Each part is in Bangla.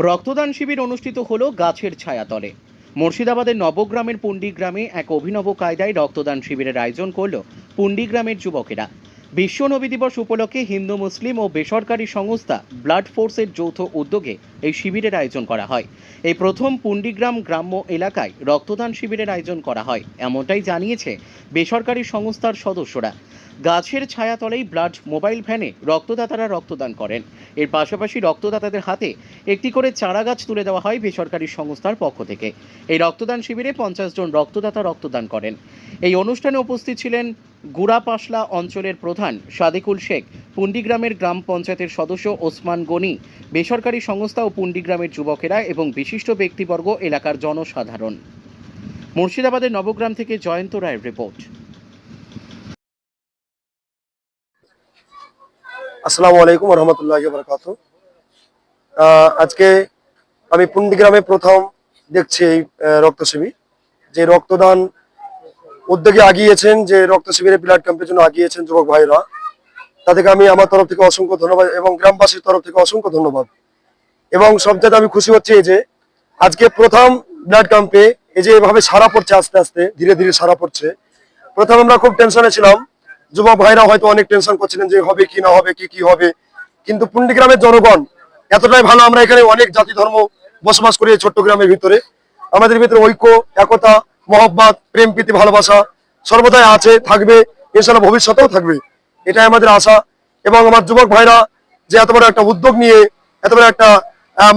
রক্তদান শিবির অনুষ্ঠিত হলো গাছের ছায়াতলে। মুর্শিদাবাদের নবগ্রামের পুন্ডি গ্রামে এক অভিনব কায়দায় রক্তদান শিবিরের আয়োজন করল পুন্ডি গ্রামের যুবকেরা। বিশ্ব নবী দিবস উপলক্ষে হিন্দু, মুসলিম ও বেসরকারি সংস্থা ব্লাড ফোর্সের যৌথ উদ্যোগে এই শিবিরের আয়োজন করা হয়। এই প্রথম পুন্ডিগ্রাম গ্রাম্য এলাকায় রক্তদান শিবিরের আয়োজন করা হয়, এমনটাই জানিয়েছে বেসরকারি সংস্থার সদস্যরা। গাছের ছায়াতলেই ব্লাড মোবাইল ভ্যানে রক্তদাতারা রক্তদান করেন। এর পাশাপাশি রক্তদাতাদের হাতে একটি করে চারা গাছ তুলে দেওয়া হয় বেসরকারি সংস্থার পক্ষ থেকে। এই রক্তদান শিবিরে পঞ্চাশ জন রক্তদাতা রক্তদান করেন। এই অনুষ্ঠানে উপস্থিত ছিলেন গুড়াপাশলা অঞ্চলের প্রধান সাদিকুল শেখ পুন্ডিগ্রামের গ্রাম পঞ্চায়েতের সদস্য ওসমান গনি বেসরকারি সংস্থা ও পুন্ডিগ্রামের যুবকেরা এবং বিশিষ্ট ব্যক্তিবর্গ এলাকার জনসাধারণ। মুর্শিদাবাদের নবগ্রাম থেকে জয়ন্ত রায়ের রিপোর্ট। আসসালামু আলাইকুম রহমতুল্লাহ বরকাত আজকে আমি পুন্ডিগ্রামে প্রথম দেখছি এই আহ, রক্ত শিবির যে রক্তদান উদ্যোগে আগিয়েছেন যে রক্ত শিবিরে ব্লাড ক্যাম্পের জন্য আগিয়েছেন যুবক ভাইরা। তাদেরকে আমি আমার তরফ থেকে অসংখ্য ধন্যবাদ এবং গ্রামবাসীর তরফ থেকে অসংখ্য ধন্যবাদ। এবং সবচেয়ে আমি খুশি হচ্ছি এই যে, আজকে প্রথম ব্লাড ক্যাম্পে এই যে এভাবে সারা পড়ছে আস্তে আস্তে, ধীরে ধীরে সারা পড়ছে। প্রথম আমরা খুব টেনশনে ছিলাম, যুবক ভাইরা হয়তো অনেক টেনশন করছিলেন যে হবে কি না হবে, কি কি হবে। কিন্তু পুন্ডি গ্রামের জনগণ, এতটাই ভালো আমরা এখানে অনেক জাতি ধর্ম বসবাস করি ছোট্ট গ্রামের ভিতরে। আমাদের ভিতরে ঐক্য, একতা মহব্বত, প্রেম, প্রীতি, ভালোবাসা সর্বদাই আছে, থাকবে এছাড়া ভবিষ্যতেও থাকবে। এটাই আমাদের আশা। এবং আমার যুবক ভাইরা, যে এত বড় একটা উদ্যোগ নিয়ে, এত বড় একটা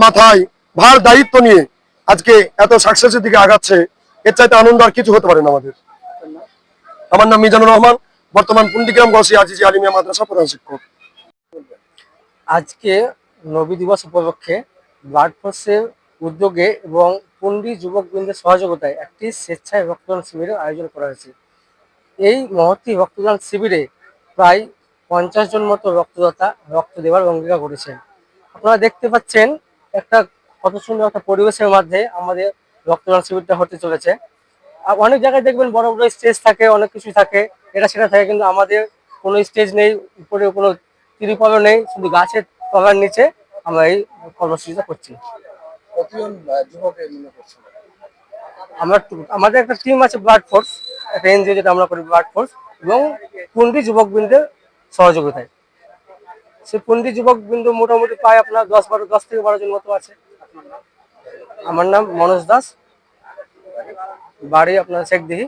মাথায় ভার দায়িত্ব নিয়ে আজকে এত সাকসেসের দিকে আগাচ্ছে, এর চাইতে আনন্দ আর কিছু হতে পারে না আমাদের। আমার নাম মিজানুর রহমান, বর্তমান পুন্ডিগ্রাম গসি আজিজি আলিমিয়া মাদ্রাসা প্রধান শিক্ষক। আজকে নবী দিবস উপলক্ষে ব্লাড ফোর্সের উদ্যোগে এবং পন্ডি যুবকবৃন্দের সহযোগিতায় একটি স্বেচ্ছায় রক্তদান শিবিরের আয়োজন করা হয়েছে। এই মহতি রক্তদান শিবিরে প্রায় পঞ্চাশ জন মতো রক্তদাতা রক্ত দেওয়ার অঙ্গীকার করেছেন। আপনারা দেখতে পাচ্ছেন একটা কত সুন্দর একটা পরিবেশের মধ্যে আমাদের রক্তদান শিবিরটা হতে চলেছে। আর অনেক জায়গায় দেখবেন বড় বড় স্টেজ থাকে, অনেক কিছু থাকে। এটা, সেটা থাকে, কিন্তু আমাদের কোনো স্টেজ নেই, উপরে কোনো তিরিপলও নেই, শুধু গাছের তলার নিচে আমরা এই কর্মসূচিটা করছি। আমরা টু- আমাদের একটা টিম আছে ব্লাড ফোর্স একটা এনজিও যেটা আমরা করি ব্লাড ফোর্স এবং পুন্ডি যুবকবৃন্দের সহযোগিতায়। সে পুন্ডি যুবকবৃন্দ মোটামুটি প্রায় আপনার দশ বারো, দশ থেকে বারো জন মতো আছে। আমার নাম মনোজ দাস। বাড়ি আপনার শেখদিহি